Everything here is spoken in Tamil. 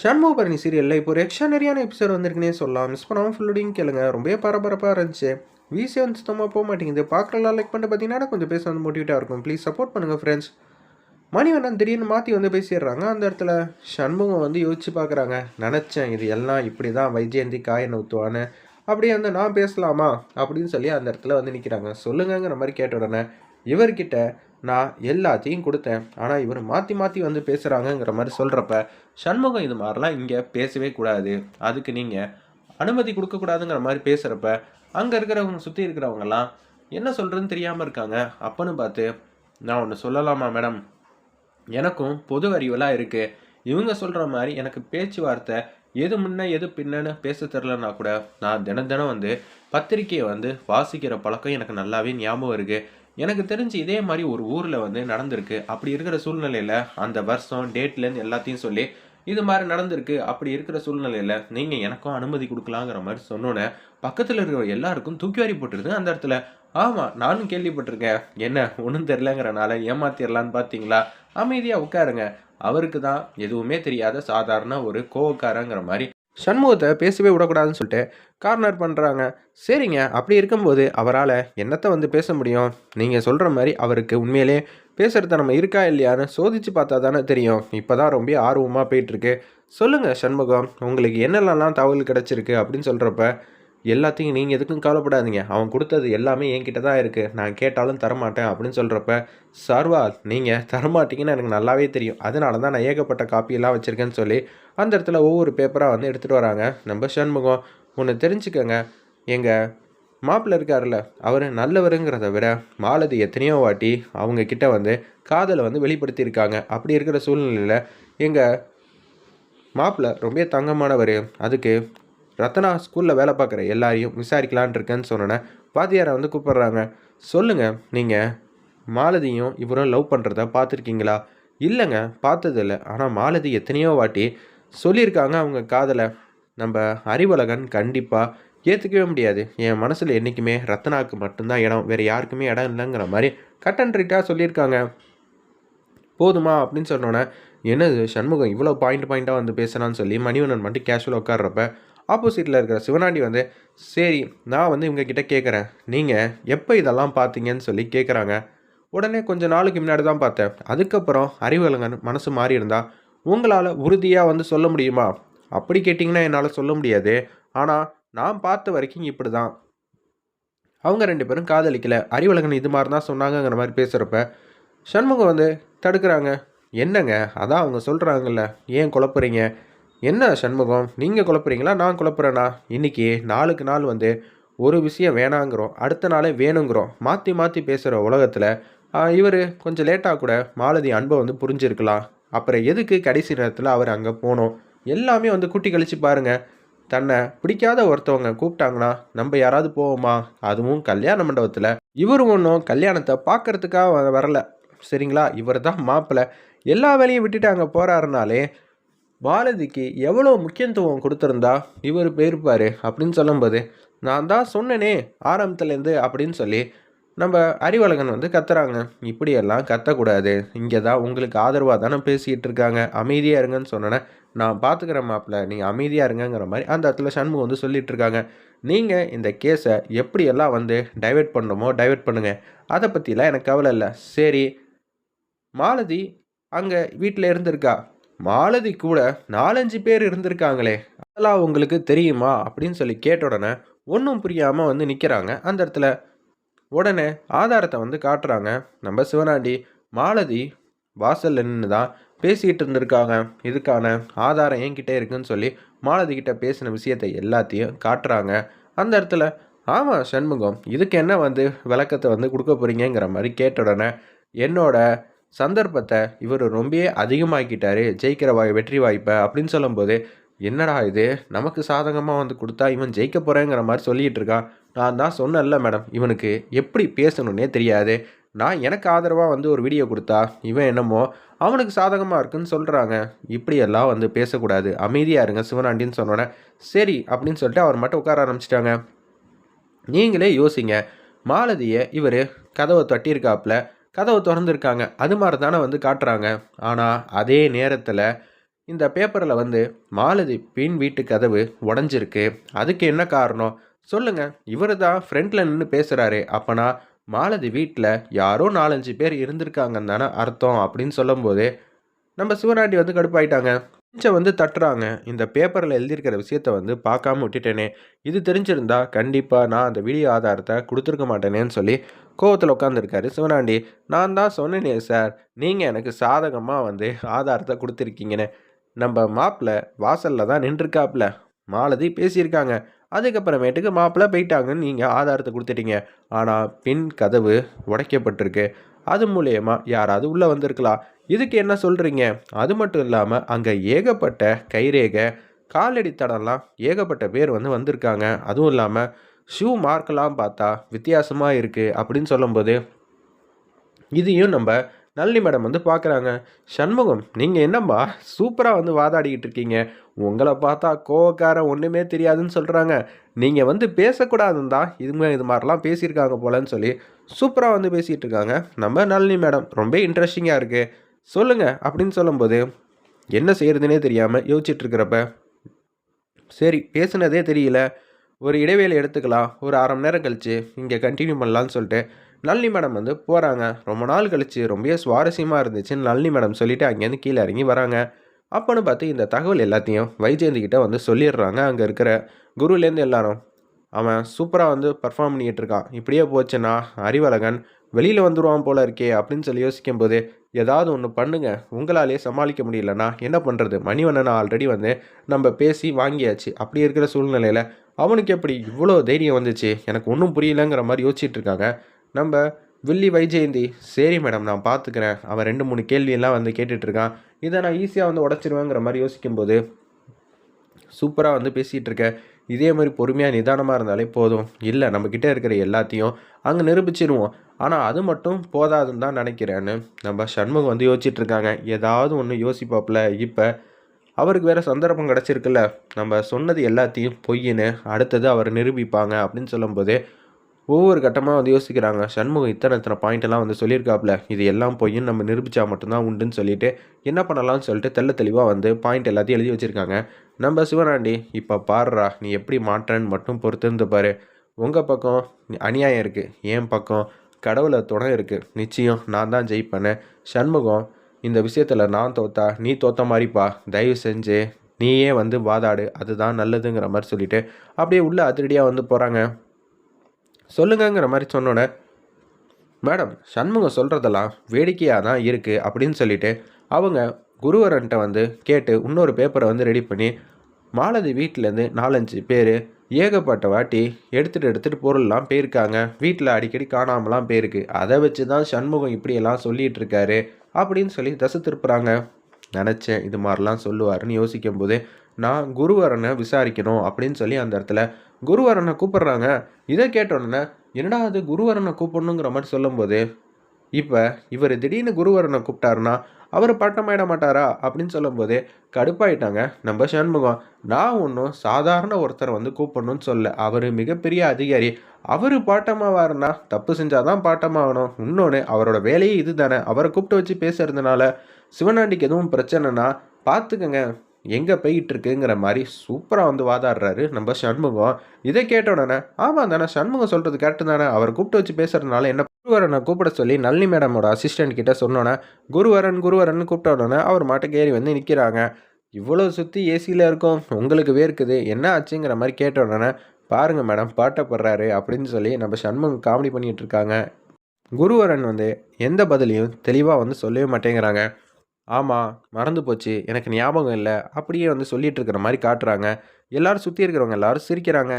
சண்முகபரணி சீரியலில் இப்போ ஒரு எக்ஸ்ட்ரானரியான எபிசோட் வந்திருக்குனே சொல்லலாம். மிஸ் பண்ணாமல் ஃபுல்லோடையும் கேளுங்க. ரொம்ப பரபரப்பாக இருந்துச்சு. வீசி வந்து சுத்தமாக போக மாட்டேங்குது. பார்க்கலாம் லைக் பண்ணிட்டு பார்த்தீங்கன்னா கொஞ்சம் பேச வந்து மோட்டிவேட்டாக இருக்கும். ப்ளீஸ் சப்போர்ட் பண்ணுங்கள் ஃப்ரெண்ட்ஸ் மணிவண்ணன் திடீர்னு மாற்றி வந்து பேசிடுறாங்க அந்த இடத்துல சண்முகம் வந்து யோசிச்சு பார்க்குறாங்க நினச்சேன் இது எல்லாம் இப்படி தான் வைஜெயந்தி காயனை ஊற்றுவான்னு அப்படியே வந்து நான் பேசலாமா? அப்படின்னு சொல்லி அந்த இடத்துல வந்து நிற்கிறாங்க சொல்லுங்கங்கிற மாதிரி கேட்ட உடனே இவர்கிட்ட நான் எல்லாத்தையும் கொடுத்தேன். ஆனால் இவர் மாற்றி மாற்றி வந்து பேசுகிறாங்கங்கிற மாதிரி சொல்கிறப்ப சண்முகம் இது மாதிரிலாம் இங்கே பேசவே கூடாது. அதுக்கு நீங்கள் அனுமதி கொடுக்கக்கூடாதுங்கிற மாதிரி பேசுகிறப்ப அங்கே இருக்கிறவங்க சுற்றி இருக்கிறவங்கலாம் என்ன சொல்கிறதுன்னு தெரியாமல் இருக்காங்க. அப்பன்னு பார்த்து நான் ஒன்று சொல்லலாமா மேடம்? எனக்கும் பொது அறிவெல்லாம் இருக்குது இவங்க சொல்கிற மாதிரி எனக்கு பேச்சுவார்த்தை எது முன்ன எது பின்னன்னு பேச தெரிலனா கூட நான் தினம் தினம் வந்து பத்திரிக்கையை வந்து வாசிக்கிற பழக்கம் எனக்கு நல்லாவே ஞாபகம் இருக்குது எனக்கு தெரிஞ்சு இதே மாதிரி ஒரு ஊரில் வந்து நடந்திருக்கு. அப்படி இருக்கிற சூழ்நிலையில் அந்த வருஷம் டேட்லேருந்து எல்லாத்தையும் சொல்லி இது மாதிரி நடந்திருக்கு அப்படி இருக்கிற சூழ்நிலையில் நீங்கள் எனக்கும் அனுமதி கொடுக்கலாங்கிற மாதிரி சொன்னோன்னே பக்கத்தில் இருக்கிற எல்லாருக்கும் தூக்கி வாரி போட்டுருது அந்த இடத்துல. ஆமாம் நானும் கேள்விப்பட்டிருக்கேன். என்ன ஒன்றும் தெரிலங்கிறனால ஏமாத்திடலான்னு பார்த்தீங்களா அமைதியாக உட்காருங்க. அவருக்கு தான் எதுவுமே தெரியாத சாதாரண ஒரு கோவக்காரங்கிற மாதிரி. சண்முகத்தை பேசவே விடக்கூடாதுன்னு சொல்லிட்டு கார்னர் பண்ணுறாங்க சரிங்க அப்படி இருக்கும்போது அவரால் என்னத்தை வந்து பேச முடியும்? நீங்கள் சொல்கிற மாதிரி அவருக்கு உண்மையிலே பேசுகிறத நம்ம இருக்கா இல்லையான்னு சோதிச்சு பார்த்தா தானே தெரியும். இப்போ தான் ரொம்ப ஆர்வமாக போயிட்டுருக்கு சொல்லுங்கள் சண்முகம் உங்களுக்கு என்னெல்லாம் தகவல் கிடச்சிருக்கு அப்படின்னு சொல்கிறப்ப எல்லாத்தையும் நீங்கள் எதுக்கும் கவலைப்படாதீங்க. அவன் கொடுத்தது எல்லாமே என்கிட்ட தான் இருக்குது நான் கேட்டாலும் தரமாட்டேன் அப்படின்னு சொல்கிறப்ப சர்வா நீங்கள் தரமாட்டீங்கன்னு எனக்கு நல்லாவே தெரியும். அதனால தான் நான் ஏகப்பட்ட காப்பியெல்லாம் வச்சுருக்கேன்னு சொல்லி அந்த இடத்துல ஒவ்வொரு பேப்பராக வந்து எடுத்துகிட்டு வராங்க. நம்ம சண்முகம் ஒன்று தெரிஞ்சுக்கோங்க. எங்கள் மாப்பிள்ள இருக்கார்ல அவர் நல்லவருங்கிறத விட மாலதி எத்தனையோ வாட்டி அவங்க கிட்ட வந்து காதலை வந்து வெளிப்படுத்தியிருக்காங்க. அப்படி இருக்கிற சூழ்நிலையில் எங்கள் மாப்பிள்ள ரொம்ப தங்கமானவர். அதுக்கு ரத்னா ஸ்கூலில் வேலை பார்க்குற எல்லாரையும் விசாரிக்கலான் இருக்கேன்னு சொன்னோன்னே வாத்தியாரை வந்து கூப்பிட்றாங்க. சொல்லுங்கள் நீங்கள் மாலதியும் இவரும் லவ் பண்ணுறத பார்த்துருக்கீங்களா? இல்லைங்க பார்த்ததில்ல. ஆனால் மாலதி எத்தனையோ வாட்டி சொல்லியிருக்காங்க அவங்க காதலை. நம்ம அறிவழகன் கண்டிப்பாக ஏற்றுக்கவே முடியாது. என் மனசில் என்றைக்குமே ரத்னாவுக்கு மட்டும்தான் இடம் வேறு யாருக்குமே இடம் இல்லைங்கிற மாதிரி கட் அண்ட் ரைட்டாக சொல்லியிருக்காங்க. போதுமா அப்படின்னு சொன்னோன்னே என்னது சண்முகம் இவ்வளோ பாயிண்ட் பாயிண்ட்டாக வந்து பேசுகிறான்னு சொல்லி மணிவண்ணன் மட்டும் கேஷுவலாக உட்கார்றப்ப ஆப்போசிட்டில் இருக்கிற சிவனாண்டி வந்து சரி நான் வந்து இவங்கக்கிட்ட கேட்குறேன். நீங்கள் எப்போ இதெல்லாம் பார்த்தீங்கன்னு சொல்லி கேட்குறாங்க. உடனே கொஞ்சம் நாளுக்கு முன்னாடி தான் பார்த்தேன். அதுக்கப்புறம் அறிவலங்கன் மனசு மாறி இருந்தா உங்களால் உறுதியாக வந்து சொல்ல முடியுமா? அப்படி கேட்டிங்கன்னா என்னால் சொல்ல முடியாது. ஆனால் நான் பார்த்த வரைக்கும் இப்படி தான் அவங்க ரெண்டு பேரும் காதலிக்கல. அறிவழகன் இது மாதிரி தான் சொன்னாங்கங்கிற மாதிரி பேசுகிறப்ப சண்முகம் வந்து தடுக்கிறாங்க. என்னங்க? அதான் அவங்க சொல்கிறாங்கல்ல ஏன் குழப்புறீங்க? என்ன சண்முகம்? நீங்கள் குழப்புறீங்களா? நான் குழப்புறேண்ணா இன்றைக்கி நாளுக்கு நாள் வந்து ஒரு விஷயம் வேணாங்கிறோம். அடுத்த நாளே வேணுங்கிறோம். மாற்றி மாற்றி பேசுகிற உலகத்தில் இவர் கொஞ்சம் லேட்டாக கூட மாலதி அன்பை வந்து புரிஞ்சிருக்கலாம். அப்புறம் எதுக்கு கடைசி நேரத்தில் அவர் அங்கே போனோம்? எல்லாமே வந்து குட்டி கழிச்சு பாருங்கள் தன்னை பிடிக்காத ஒருத்தவங்க கூப்பிட்டாங்கன்னா நம்ம யாராவது போவோமா? அதுவும் கல்யாண மண்டபத்தில். இவர் ஒன்றும் கல்யாணத்தை பார்க்கறதுக்காக வரல. சரிங்களா? இவர் தான் மாப்பிள்ளை எல்லா வேலையும் விட்டுட்டு அங்கே போகிறாருனாலே பாரதிக்கு எவ்வளோ முக்கியத்துவம் கொடுத்துருந்தா? இவர் போயிருப்பார் அப்படின்னு சொல்லும்போது நான் தான் சொன்னனே ஆரம்பத்துலேருந்து அப்படின்னு சொல்லி நம்ம அறிவழகன் வந்து கத்துறாங்க. இப்படியெல்லாம் கத்தக்கூடாது. இங்கே தான் உங்களுக்கு ஆதரவாக தானே பேசிகிட்டு இருக்காங்க. அமைதியாக இருங்கன்னு சொன்னேன்னே நான் பார்த்துக்கிறேன் மாப்பிள்ள நீங்கள் அமைதியாக இருங்கங்கிற மாதிரி அந்த இடத்துல சண்முகம் வந்து சொல்லிட்டு இருக்காங்க. நீங்கள் இந்த கேஸை எப்படியெல்லாம் வந்து டைவெர்ட் பண்ணணுமோ டைவெர்ட் பண்ணுங்கள் அதை பற்றிலாம் எனக்கு கவலை இல்லை. சரி மாலதி அங்கே வீட்டில் இருந்திருக்கா? மாலதி கூட நாலஞ்சு பேர் இருந்திருக்காங்களே அதெல்லாம் உங்களுக்கு தெரியுமா? அப்படின்னு சொல்லி கேட்ட உடனே ஒன்றும் புரியாமல் வந்து நிற்கிறாங்க அந்த இடத்துல உடனே ஆதாரத்தை வந்து காட்டுறாங்க. நம்ம சிவனாண்டி மாலதி வாசலில் நின்று தான் பேசிக்கிட்டு இருந்திருக்காங்க. இதுக்கான ஆதாரம் என்கிட்ட இருக்குன்னு சொல்லி மாலதி கிட்ட பேசின விஷயத்தை எல்லாத்தையும் காட்டுறாங்க. அந்த இடத்துல ஆமாம் சண்முகம் இதுக்கு என்ன வந்து விளக்கத்தை வந்து கொடுக்க போகிறீங்கிற மாதிரி கேட்ட உடனே என்னோட சந்தர்ப்பத்தை இவர் ரொம்பவே அதிகமாக்கிட்டாரு. ஜெயிக்கிற வாய் வெற்றி வாய்ப்பை அப்படின்னு சொல்லும்போது என்னடா இது? நமக்கு சாதகமாக வந்து கொடுத்தா இவன் ஜெயிக்க போகிறேங்கிற மாதிரி சொல்லிகிட்டு இருக்கான் நான் தான் சொன்னேன்ல மேடம். இவனுக்கு எப்படி பேசணுன்னே தெரியாது. நான் எனக்கு ஆதரவாக வந்து ஒரு வீடியோ கொடுத்தா இவன் என்னமோ அவனுக்கு சாதகமாக இருக்குன்னு சொல்கிறாங்க இப்படியெல்லாம் வந்து பேசக்கூடாது. அமைதியாக இருங்க சிவனாண்டின்னு சொன்னோன்னே சரி அப்படின்னு சொல்லிட்டு அவர் மட்டும் உட்கார ஆரம்பிச்சிட்டாங்க. நீங்களே யோசிங்க. மாலதியை இவர் கதவை தட்டியிருக்காப்புல கதவை திறந்துருக்காங்க. அது மாதிரி தானே வந்து காட்டுறாங்க. ஆனால் அதே நேரத்தில் இந்த பேப்பரில் வந்து மாலதி பின் வீட்டு கதவு உடஞ்சிருக்கு. அதுக்கு என்ன காரணம்? சொல்லுங்கள் இவர் தான் ஃப்ரெண்டில் நின்று பேசுகிறாரு அப்போனா மாலதி வீட்டில் யாரோ நாலஞ்சு பேர் இருந்திருக்காங்கன்னு தானே அர்த்தம் அப்படின்னு சொல்லும்போது நம்ம சிவநாட்டி வந்து கடுப்பாயிட்டாங்க. கொஞ்சம் வந்து தட்டுறாங்க. இந்த பேப்பரில் எழுதியிருக்கிற விஷயத்த வந்து பார்க்காம விட்டுட்டேனே. இது தெரிஞ்சிருந்தா கண்டிப்பாக நான் அந்த வீடியோ ஆதாரத்தை கொடுத்துருக்க மாட்டேனேன்னு சொல்லி கோவத்தில் உட்காந்துருக்காரு சிவனாண்டி நான் தான் சொன்னேனே சார். நீங்கள் எனக்கு சாதகமாக வந்து ஆதாரத்தை கொடுத்துருக்கீங்கன்னு. நம்ம மாப்பிள்ளை வாசலில் தான் நின்றுருக்காப்புல மாலதி பேசியிருக்காங்க. அதுக்கப்புறமேட்டுக்கு மாப்பிள்ளை போயிட்டாங்கன்னு நீங்கள் ஆதாரத்தை கொடுத்துட்டீங்க. ஆனால் பின் கதவு உடைக்கப்பட்டிருக்கு. அது மூலயமா யாராவது உள்ளே வந்திருக்கலாம். இதுக்கு என்ன சொல்கிறீங்க அது மட்டும் இல்லாமல் அங்கே ஏகப்பட்ட கைரேகை காலடி தடம்லாம் ஏகப்பட்ட பேர் வந்து வந்திருக்காங்க. அதுவும் இல்லாமல் ஷூ மார்க்கெல்லாம் பார்த்தா வித்தியாசமாக இருக்குது அப்படின்னு சொல்லும்போது இதையும் நம்ம நல்லி மேடம் வந்து பார்க்குறாங்க. சண்முகம் நீங்கள் என்னம்மா சூப்பராக வந்து வாதாடிக்கிட்டு இருக்கீங்க? உங்களை பார்த்தா கோவக்காரன் ஒன்றுமே தெரியாதுன்னு சொல்கிறாங்க நீங்கள் வந்து பேசக்கூடாதுன்னு தான் இதுங்க இது மாதிரிலாம் பேசியிருக்காங்க போலன்னு சொல்லி சூப்பராக வந்து பேசிகிட்டு இருக்காங்க. நம்ம நளினி மேடம் ரொம்ப இன்ட்ரெஸ்டிங்காக இருக்குது சொல்லுங்கள் அப்படின்னு சொல்லும்போது என்ன செய்கிறதுனே தெரியாமல் யோசிச்சுட்டு இருக்கிறப்ப சரி பேசுனதே தெரியல. ஒரு இடைவேளை எடுத்துக்கலாம். ஒரு அரை மணி நேரம் கழித்து இங்கே கண்டினியூ பண்ணலான்னு சொல்லிட்டு நளினி மேடம் வந்து போகிறாங்க ரொம்ப நாள் கழித்து ரொம்ப சுவாரஸ்யமாக இருந்துச்சுன்னு நளினி மேடம் சொல்லிவிட்டு அங்கேருந்து கீழே இறங்கி வராங்க. அப்போன்னு பார்த்து இந்த தகவல் எல்லாத்தையும் வைஜெயந்திக்கிட்ட வந்து சொல்லிடுறாங்க அங்கே இருக்கிற குருலேருந்து எல்லாரும். அவன் சூப்பராக வந்து பர்ஃபார்ம் பண்ணிக்கிட்டு இருக்கான். இப்படியே போச்சுன்னா அறிவழகன் வெளியில் வந்துடுவான் போல இருக்கே அப்படின்னு சொல்லி யோசிக்கும் போது ஏதாவது ஒன்று பண்ணுங்க. உங்களாலேயே சமாளிக்க முடியலன்னா என்ன பண்ணுறது மணிவண்ணன் ஆல்ரெடி வந்து நம்ம பேசி வாங்கியாச்சு. அப்படி இருக்கிற சூழ்நிலையில் அவனுக்கு எப்படி இவ்வளோ தைரியம் வந்துச்சு? எனக்கு ஒன்றும் புரியலங்கிற மாதிரி யோசிச்சுட்டு இருக்காங்க. நம்ம வில்லி வைஜெயந்தி சரி மேடம் நான் பார்த்துக்கிறேன் அவன் ரெண்டு மூணு கேள்வியெல்லாம் வந்து கேட்டுட்ருக்கான் இதை நான் ஈஸியாக வந்து உடச்சிருவேங்கிற மாதிரி யோசிக்கும்போது சூப்பராக வந்து பேசிகிட்டு இருக்க. இதே மாதிரி பொறுமையாக நிதானமாக இருந்தாலே போதும். இல்லை நம்மக்கிட்ட இருக்கிற எல்லாத்தையும் அங்கே நிரூபிச்சிருவோம். ஆனால் அது மட்டும் போதாதுன்னு தான் நினைக்கிறேன்னு நம்ம சண்முகம் வந்து யோசிச்சுட்ருக்காங்க ஏதாவது ஒன்று யோசிப்பாப்பில் இப்போ அவருக்கு வேறு சந்தர்ப்பம் கிடச்சிருக்குல்ல. நம்ம சொன்னது எல்லாத்தையும் பொய்யின்னு அடுத்தது அவர் நிரூபிப்பாங்க அப்படின்னு சொல்லும்போது ஒவ்வொரு கட்டமாக வந்து யோசிக்கிறாங்க. சண்முகம் இத்தனை இத்தனை பாயிண்ட் வந்து சொல்லியிருக்காப்புல. இது எல்லாம் பொய்யும் நம்ம நிரூபித்தா மட்டும்தான் உண்டுன்னு சொல்லிட்டு என்ன பண்ணலாம்னு சொல்லிட்டு தெல்ல தெளிவாக வந்து பாயிண்ட் எல்லாத்தையும் எழுதி வச்சுருக்காங்க. நம்ம சிவனாண்டி இப்போ பாடுறா நீ எப்படி மாற்றன்னு மட்டும் பொறுத்திருந்து பாரு. உங்கள் பக்கம் அநியாயம் இருக்குது என் பக்கம் கடவுளை துணை இருக்குது நிச்சயம் நான் தான் ஜெயிப்பேன்னு. சண்முகம் இந்த விஷயத்தில் நான் தோத்தா நீ தோத்த மாதிரிப்பா தயவு செஞ்சு நீயே வந்து வாதாடு. அதுதான் நல்லதுங்கிற மாதிரி சொல்லிவிட்டு அப்படியே உள்ளே அதிரடியாக வந்து போகிறாங்க சொல்லுங்கங்கிற மாதிரி சொன்னோன்னே மேடம் சண்முகம் சொல்கிறதெல்லாம் வேடிக்கையாக தான் இருக்குது அப்படின்னு சொல்லிட்டு அவங்க குருவரன்ட்ட வந்து கேட்டு இன்னொரு பேப்பரை வந்து ரெடி பண்ணி மாலதி வீட்டிலேருந்து நாலஞ்சு பேர் ஏகப்பட்ட வாட்டி எடுத்துகிட்டு எடுத்துகிட்டு பொருள்லாம் போயிருக்காங்க. வீட்டில் அடிக்கடி காணாமலாம் போயிருக்கு. அதை வச்சு தான் சண்முகம் இப்படியெல்லாம் சொல்லிகிட்டு இருக்காரு. அப்படின்னு சொல்லி தசை திருப்புறாங்க. நினச்சேன் இது மாதிரிலாம் சொல்லுவாருன்னு யோசிக்கும் போதே நான் குருவரனை விசாரிக்கணும் அப்படின்னு சொல்லி அந்த இடத்துல குருவரனை கூப்பிட்றாங்க. இதை கேட்டோன்னே என்னடா அது குருவரனை கூப்பிடணுங்கிற மாதிரி சொல்லும்போது இப்போ இவர் திடீர்னு குருவரனை கூப்பிட்டாருன்னா அவர் பட்டமாயிட மாட்டாரா அப்படின்னு சொல்லும்போது கடுப்பாயிட்டாங்க. நம்ம சண்முகம் நான் ஒன்றும் சாதாரண ஒருத்தரை வந்து கூப்பிடணும்னு சொல்ல அவர் மிகப்பெரிய அதிகாரி. அவர் பாட்டமாவாருன்னா தப்பு செஞ்சாதான் பாட்டமாகணும் இன்னொன்று அவரோட வேலையே இது தானே அவரை கூப்பிட்டு வச்சு பேசுறதுனால சிவனாண்டிக்கு எதுவும் பிரச்சனைனா பார்த்துக்கங்க எங்கே போயிட்டு இருக்குங்கிற மாதிரி சூப்பராக வந்து வாதாடுறாரு நம்ம சண்முகம். இதை கேட்ட உடனே ஆமாம் தானே சண்முகம் சொல்கிறது கரெக்டு தானே. அவர் கூப்பிட்டு வச்சு பேசுறதுனால என்ன குருவரனை கூப்பிட சொல்லி நளினி மேடமோட அசிஸ்டன்ட் கிட்ட சொன்னோன்னே குருவரன் குருவரன் கூப்பிட்டோடனே அவர் மாட்டுக்கு ஏறி வந்து நிற்கிறாங்க இவ்வளோ சுற்றி ஏசியில் இருக்கும். உங்களுக்கு வேர்க்குது. என்ன ஆச்சுங்கிற மாதிரி கேட்டோடனே பாருங்கள் மேடம் பாட்டப்படுறாரு அப்படின்னு சொல்லி நம்ம சண்முகம் காமெடி பண்ணிகிட்டு இருக்காங்க. குருவரன் வந்து எந்த பதிலையும் தெளிவாக வந்து சொல்லவே மாட்டேங்கிறாங்க. ஆமாம் மறந்து போச்சு. எனக்கு ஞாபகம் இல்லை. அப்படியே வந்து சொல்லிகிட்டு இருக்கிற மாதிரி காட்டுறாங்க. எல்லோரும் சுற்றி இருக்கிறவங்க எல்லாரும் சிரிக்கிறாங்க.